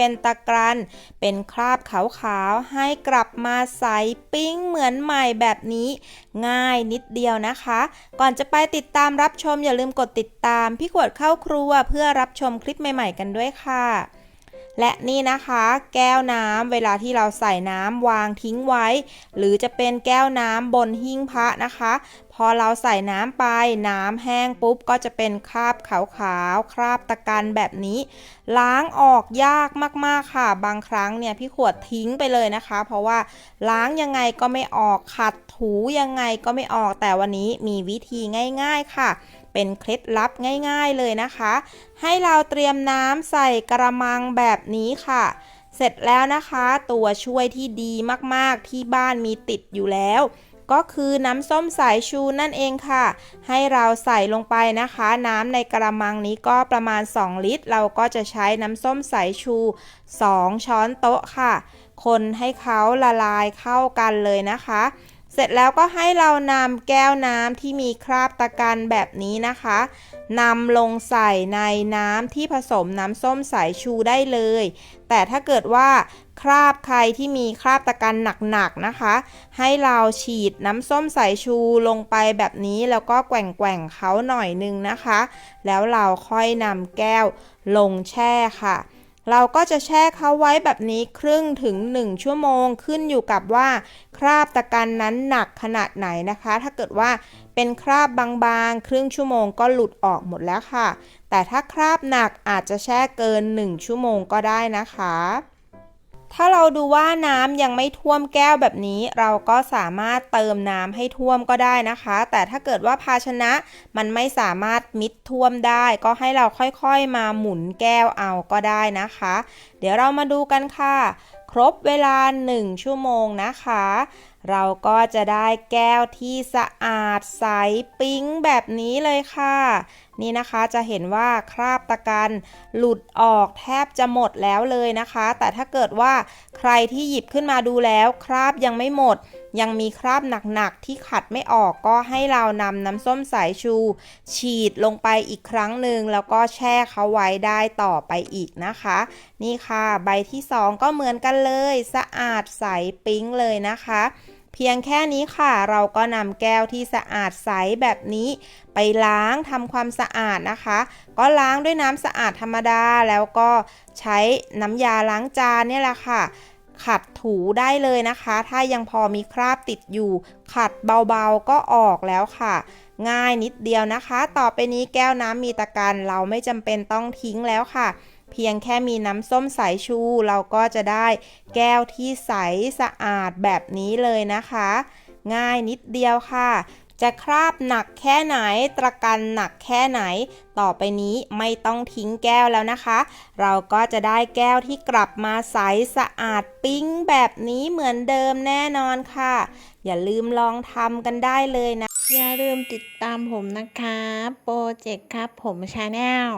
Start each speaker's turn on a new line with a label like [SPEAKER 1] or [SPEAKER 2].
[SPEAKER 1] เป็นตะกรัน เป็นคราบขาวๆ ให้กลับมาใสปิ้งเหมือนใหม่แบบนี้ ง่ายนิดเดียวนะคะ ก่อนจะไปติดตามรับชมอย่าลืมกดติดตามพี่ขวดเข้าครัวเพื่อรับชมคลิปใหม่ ๆ กันด้วยค่ะและนี่นะคะ แก้วน้ำเวลาที่เราใส่น้ำวางทิ้งไว้ หรือจะเป็นแก้วน้ำบนหิ้งพระนะคะ พอเราใส่น้ำไปน้ำแห้งปุ๊บก็จะเป็นคราบขาวๆ คราบตะกันแบบนี้ ล้างออกยากมากๆค่ะ บางครั้งเนี่ยพี่ขวดทิ้งไปเลยนะคะ เพราะว่าล้างยังไงก็ไม่ออกขัดถูยังไงก็ไม่ออกแต่วันนี้มีวิธีง่าย ๆค่ะ เป็นเคล็ดลับง่าย ๆเลยนะคะ ให้เราเตรียมน้ำใส่กระมังแบบนี้ค่ะเสร็จแล้วนะคะ ตัวช่วยที่ดีมากๆที่บ้านมีติดอยู่แล้ว ก็คือน้ำส้มสายชูนั่นเองค่ะ ให้เราใส่ลงไปนะคะ น้ำในกระมังนี้ก็ประมาณ 2 ลิตร เราก็จะใช้น้ำส้มสายชู 2 ช้อนโต๊ะค่ะ คนให้เขาละลายเข้ากันเลยนะคะ เสร็จแล้วก็ให้เรานำแก้วน้ำที่มีคราบตะกันแบบนี้นะคะ นำลงใส่ในน้ำที่ผสมน้ำส้มสายชูได้เลย แต่ถ้าเกิดว่าคราบใครที่มีคราบตะกันหนักๆนะคะ ให้เราฉีดน้ำส้มสายชูลงไปแบบนี้แล้วก็แกว่งๆเขาหน่อยนึงนะคะ แล้วเราค่อยนำแก้วลงแช่ค่ะ เราก็จะแช่เขาไว้แบบนี้ครึ่งถึง 1 ชั่วโมงขึ้นอยู่กับว่าคราบตะกันนั้นหนักขนาดไหนนะคะ ถ้าเกิดว่าเป็นคราบบางๆ ครึ่งชั่วโมงก็หลุดออกหมดแล้วค่ะ แต่ถ้าคราบหนักอาจจะแช่เกิน 1 ชั่วโมงก็ได้นะคะ ถ้าเราดูว่าน้ำยังไม่ท่วมแก้วแบบนี้ เราก็สามารถเติมน้ำให้ท่วมก็ได้นะคะ แต่ถ้าเกิดว่าภาชนะมันไม่สามารถมิดท่วมได้ ก็ให้เราค่อยๆมาหมุนแก้วเอาก็ได้นะคะ เดี๋ยวเรามาดูกันค่ะ ครบเวลา 1 ชั่วโมงนะคะ เราก็จะได้แก้วที่สะอาดใสปิ๊งแบบนี้เลยค่ะ นี่นะคะจะเห็นว่าคราบตะกันหลุดออกแทบจะหมดแล้วเลยนะคะ แต่ถ้าเกิดว่าใครที่หยิบขึ้นมาดูแล้ว คราบยังไม่หมด ยังมีคราบหนักๆที่ขัดไม่ออกก็ให้เรานำน้ำส้มสายชู ฉีดลงไปอีกครั้งหนึ่งแล้วก็แช่เขาไว้ได้ต่อไปอีกนะคะ นี่ค่ะ ใบที่ 2 ก็เหมือนกันเลย สะอาดใสปิ๊งเลยนะคะเพียงแค่นี้ค่ะ เราก็นำแก้วที่สะอาดใสแบบนี้ ไปล้างทำความสะอาดนะคะ ก็ล้างด้วยน้ำสะอาดธรรมดาแล้วก็ใช้น้ำยาล้างจานเนี่ยแหละค่ะ ขัดถูได้เลยนะคะ ถ้ายังพอมีคราบติดอยู่ ขัดเบาๆก็ออกแล้วค่ะ ง่ายนิดเดียวนะคะ ต่อไปนี้แก้วน้ำมีตะกันเราไม่จำเป็นต้องทิ้งแล้วค่ะ เพียงแค่มีน้ำส้มสายชู เราก็จะได้แก้วที่ใสสะอาดแบบนี้เลยนะคะ ง่ายนิดเดียวค่ะ จะคราบหนักแค่ไหน ตะกันหนักแค่ไหน ต่อไปนี้ไม่ต้องทิ้งแก้วแล้วนะคะ เราก็จะได้แก้วที่กลับมาใสสะอาดปิ้งแบบนี้เหมือนเดิมแน่นอนค่ะ อย่าลืมลองทำกันได้เลยนะ
[SPEAKER 2] อย่าลืมติดตามผมนะคะ โปรเจกต์ครับผมชาแนล